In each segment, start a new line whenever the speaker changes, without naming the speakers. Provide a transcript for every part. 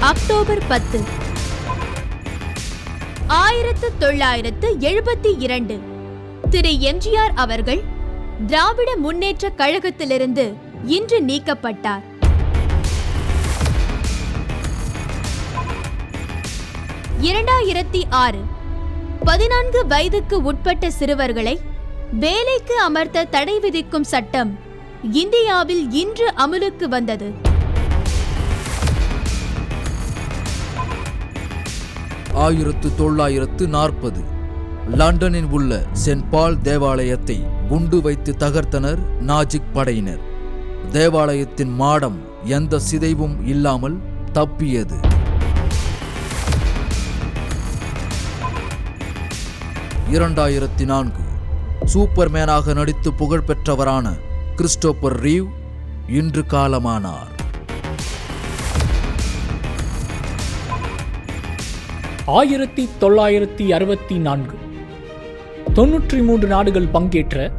October பத்து ஆயிரத்து தொள்ளாயிரத்து எழுபத்தி இரண்டு. திரு. எம்ஜிஆர் அவர்கள் திராவிட முன்னேற்ற கழகத்திலிருந்து இன்று நீக்கப்பட்டார். இரண்டாயிரத்தி ஆறு பதினான்கு வயதுக்கு உட்பட்ட சிறுவர்களை வேலைக்கு அமர்த்த தடை விதிக்கும் சட்டம் இந்தியாவில் இன்று அமலுக்கு வந்தது.
ஆயிரத்து தொள்ளாயிரத்து நாற்பது. லண்டனில் உள்ள சென்ட் பால் தேவாலயத்தை குண்டு வைத்து தகர்த்தனர் நாஜிக் படையினர். தேவாலயத்தின் மாடம் எந்த சிதைவும் இல்லாமல் தப்பியது. இரண்டாயிரத்தி நான்கு சூப்பர்மேனாக நடித்து புகழ்பெற்றவரான கிறிஸ்டோபர் ரீவ் இன்று காலமானார்.
ஆயிரத்தி தொள்ளாயிரத்தி அறுபத்தி நான்கு. தொன்னூற்றி மூன்று நாடுகள் பங்கேற்ற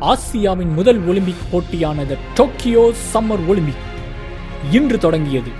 ஆசியாவின் முதல் ஒலிம்பிக் போட்டியானது டோக்கியோ சம்மர் ஒலிம்பிக். இன்று தொடங்கியது.